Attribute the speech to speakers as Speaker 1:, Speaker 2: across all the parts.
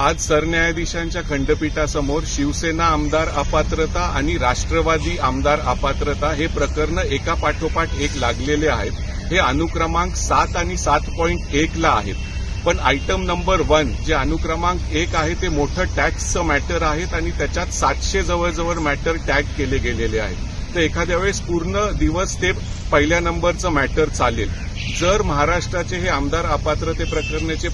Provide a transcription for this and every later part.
Speaker 1: आज सरन्यायाधीशांच्या खंडपीठासमोर शिवसेना आमदार अपात्रता आणि राष्ट्रवादी आमदार अपात्रता हे प्रकरण एका पाठोपाठ एक लागलेले आहेत. हे अनुक्रमांक सात आणि सात पॉईंट एकला आहेत. पण आयटम नंबर वन जे अनुक्रमांक एक आहे ते मोठं टॅक्सचं मॅटर आहेत आणि त्याच्यात सातशे जवळजवळ मॅटर टॅग केले गेलेले आहेत. तर एखाद्या वेळेस पूर्ण दिवस ते पहिल्या नंबरचं मॅटर चालेल. जर महाराष्ट्राचे हे आमदार अपात्रते प्रकरणाचे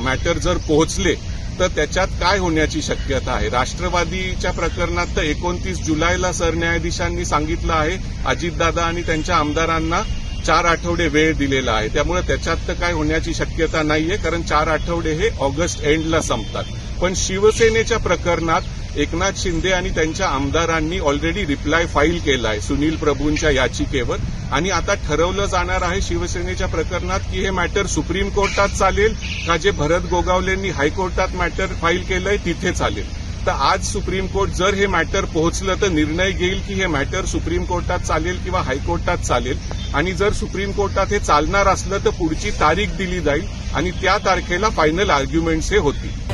Speaker 1: मॅटर जर पोहोचले तर त्याच्यात काय होण्याची शक्यता आहे? राष्ट्रवादीच्या प्रकरणात तर एकोणतीस जुलैला सरन्यायाधीशांनी सांगितलं आहे. अजितदादा आणि त्यांच्या आमदारांना चार आठवडे वेळ दिलेला आहे. त्यामुळे त्याच्यात तर काय होण्याची शक्यता नाहीये कारण चार आठवडे हे ऑगस्ट एंडला संपतात. पण शिवसेनेच्या प्रकरणात एकनाथ शिंदे आणि त्यांच्या आमदारांनी ऑलरेडी रिप्लाय फाईल केला आहे सुनील प्रभूंच्या याचिकेवर. आणि आता ठरवलं जाणार आहे शिवसेनेच्या प्रकरणात की हे मॅटर सुप्रीम कोर्टात चालेल का जे भरत गोगावलेंनी हायकोर्टात मॅटर फाईल केलंय तिथे चालेल. तर आज सुप्रीम कोर्ट जर हे मॅटर पोहोचलं तर निर्णय घेईल की हे मॅटर सुप्रीम कोर्टात चालेल किंवा हायकोर्टात चालेल. आणि जर सुप्रीम कोर्टात हे चालणार असलं तर पुढची तारीख दिली जाईल आणि त्या तारखेला फायनल आर्ग्युमेंट्स हे होतील.